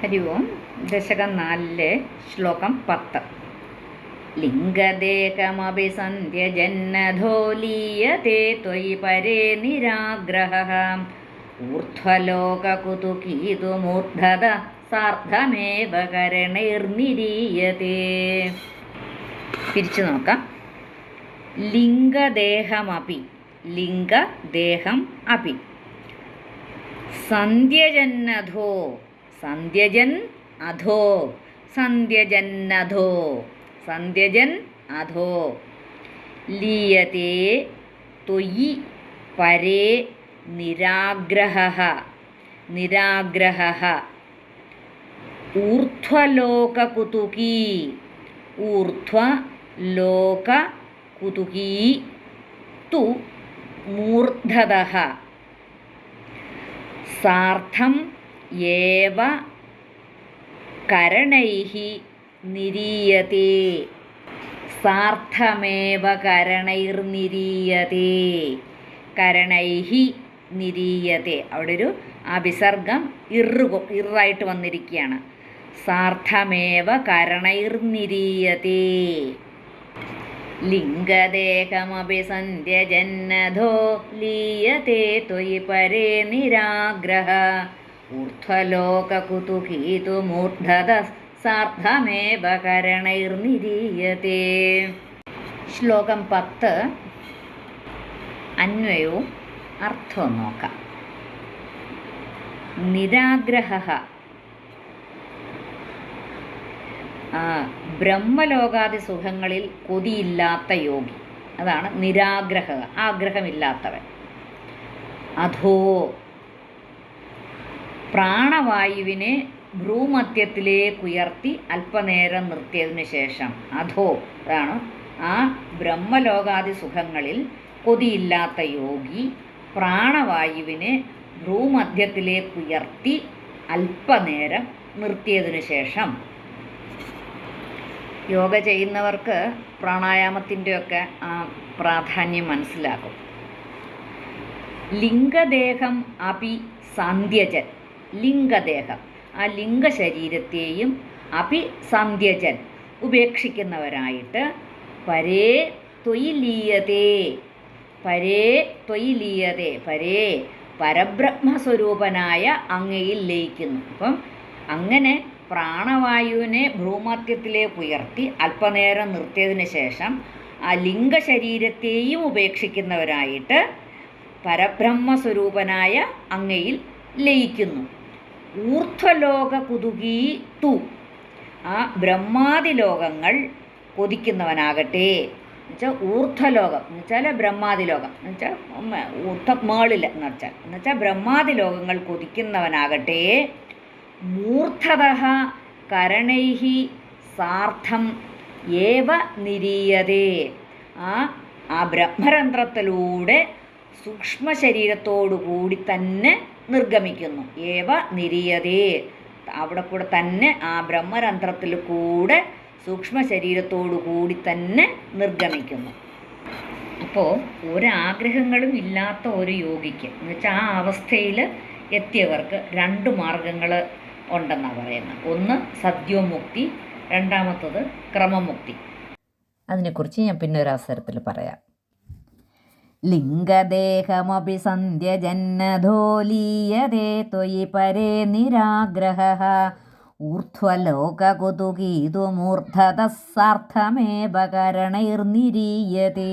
ഹരി ഓം ദശകം നാലിലെ ശ്ലോകം പത്ത് ലിംഗദേഹമഭിസന്ധ്യജന്നധോലീയതേ ത്വയി പരേ നിരാഗ്രഹ ഊർധ്വലോകകുതുകീതുമൂർധത സാർദ്ധമേവ കരണേർനിരീയതേ തിരിച്ചു നോക്കാം. ലിംഗദേഹമപി ലിംഗദേഹം അപി. സന്ധ്യജന്നധോ സന്ധ്യജൻ അധോ സന്ധ്യജന്നധോ സന്ധ്യജൻ അധോ ലീയത്തെ ത്വയി പരേ നിരാഗ്രഹ നിരാഗ്രഹ ഊർധ്വലോകകുതുകീ ഊർധ്വലോകകുതുകീ തു മൂർധതഃ സാർത്ഥം ഏവ കരണൈഹി നിരീയത്തെ സാർത്ഥമേവ കരണൈർനിരീയത്തെ കരണൈഹി നിരീയത്തെ അവിടെ ഒരു ആ വിസർഗം ഇറ് ഇറായിട്ട് വന്നിരിക്കുകയാണ്. സാർത്ഥമേവ കരണൈർനിരീയത്തെ ലിംഗദേഹമപി സന്ധ്യജന്നധോ ലീയത്തെ ത്വയി പരേ നിരാഗ്രഹ. ഊർധ്വലോകകുതുകീതുമൂർധത സാർദ്ധമേവ കരണൈർനിരീയത്തെ ശ്ലോകം പത്ത്. അന്വയവും അർത്ഥവും നോക്കാം. നിരാഗ്രഹ. ബ്രഹ്മലോകാദി സുഖങ്ങളിൽ കൊതിയില്ലാത്ത യോഗി. അതാണ് നിരാഗ്രഹ ആഗ്രഹമില്ലാത്തവൻ. അധോ പ്രാണവായുവിനെ ഭ്രൂമധ്യത്തിലേക്കുയർത്തി അല്പനേരം നിർത്തിയതിനു ശേഷം. അധോ അതാണ് ആ ബ്രഹ്മലോകാദി സുഖങ്ങളിൽ കൊതിയില്ലാത്ത യോഗി പ്രാണവായുവിനെ ഭ്രൂമധ്യത്തിലേക്കുയർത്തി അല്പനേരം നിർത്തിയതിനു ശേഷം. യോഗ ചെയ്യുന്നവർക്ക് പ്രാണായാമത്തിന്റെയൊക്കെ ആ പ്രാധാന്യം മനസ്സിലാകും. ലിംഗദേഹം അപി സന്ധ്യജൻ ലിംഗദേഹം. ആ ലിംഗശരീരത്തെയും അഭിസന്ധ്യജൻ ഉപേക്ഷിക്കുന്നവരായിട്ട് പരേ ത്വയിലീയതേ പരേ ത്വയിലീയതേ പരേ പരബ്രഹ്മസ്വരൂപനായ അങ്ങയിൽ ലയിക്കുന്നു. അപ്പം അങ്ങനെ പ്രാണവായുവിനെ ഭ്രൂമധ്യത്തിലേക്ക് ഉയർത്തി അല്പനേരം നിർത്തിയതിന് ശേഷം ആ ലിംഗശരീരത്തെയും ഉപേക്ഷിക്കുന്നവരായിട്ട് പരബ്രഹ്മസ്വരൂപനായ അങ്ങയിൽ ലയിക്കുന്നു. ഊർധ്വലോക കുതുകീ തു ആ ബ്രഹ്മാതി ലോകങ്ങൾ കൊതിക്കുന്നവനാകട്ടെ. എന്നുവെച്ചാൽ ഊർധ്വലോകം എന്ന് വെച്ചാൽ ബ്രഹ്മാദി ലോകം എന്ന് വെച്ചാൽ ഊർദ്ധ മേളിൽ എന്ന് വെച്ചാൽ എന്നുവെച്ചാൽ ബ്രഹ്മാതി ലോകങ്ങൾ കൊതിക്കുന്നവനാകട്ടെ. മൂർധത കരണൈഹി സാർത്ഥം ഏവ നിരീയതേ. ആ ആ ബ്രഹ്മരന്ധ്രത്തിലൂടെ സൂക്ഷ്മ ശരീരത്തോടു കൂടി തന്നെ നിർഗമിക്കുന്നു. ഏവ നിരീയതേ. അവിടെ കൂടെ തന്നെ ആ ബ്രഹ്മരന്ധ്രത്തിൽ കൂടെ സൂക്ഷ്മ ശരീരത്തോടു കൂടി തന്നെ നിർഗമിക്കുന്നു. അപ്പോൾ ഒരാഗ്രഹങ്ങളും ഇല്ലാത്ത ഒരു യോഗിക്ക് എന്ന് വെച്ചാൽ ആ അവസ്ഥയിൽ എത്തിയവർക്ക് രണ്ട് മാർഗങ്ങൾ ഉണ്ടെന്നാണ് പറയുന്നത്. ഒന്ന് സദ്യോമുക്തി രണ്ടാമത്തത് ക്രമമുക്തി. അതിനെക്കുറിച്ച് ഞാൻ പിന്നെ ഒരു അവസരത്തിൽ പറയാം. ലിംഗദേഹമപി സന്ധ്യജന്നധോ ലീയതേ ത്വയി പരേ നിരാഗ്രഹ. ഊർധ്വലോകകുതുകീതുമൂർധതഃ സാർത്ഥമേവ കരണൈർനിരീയതേ.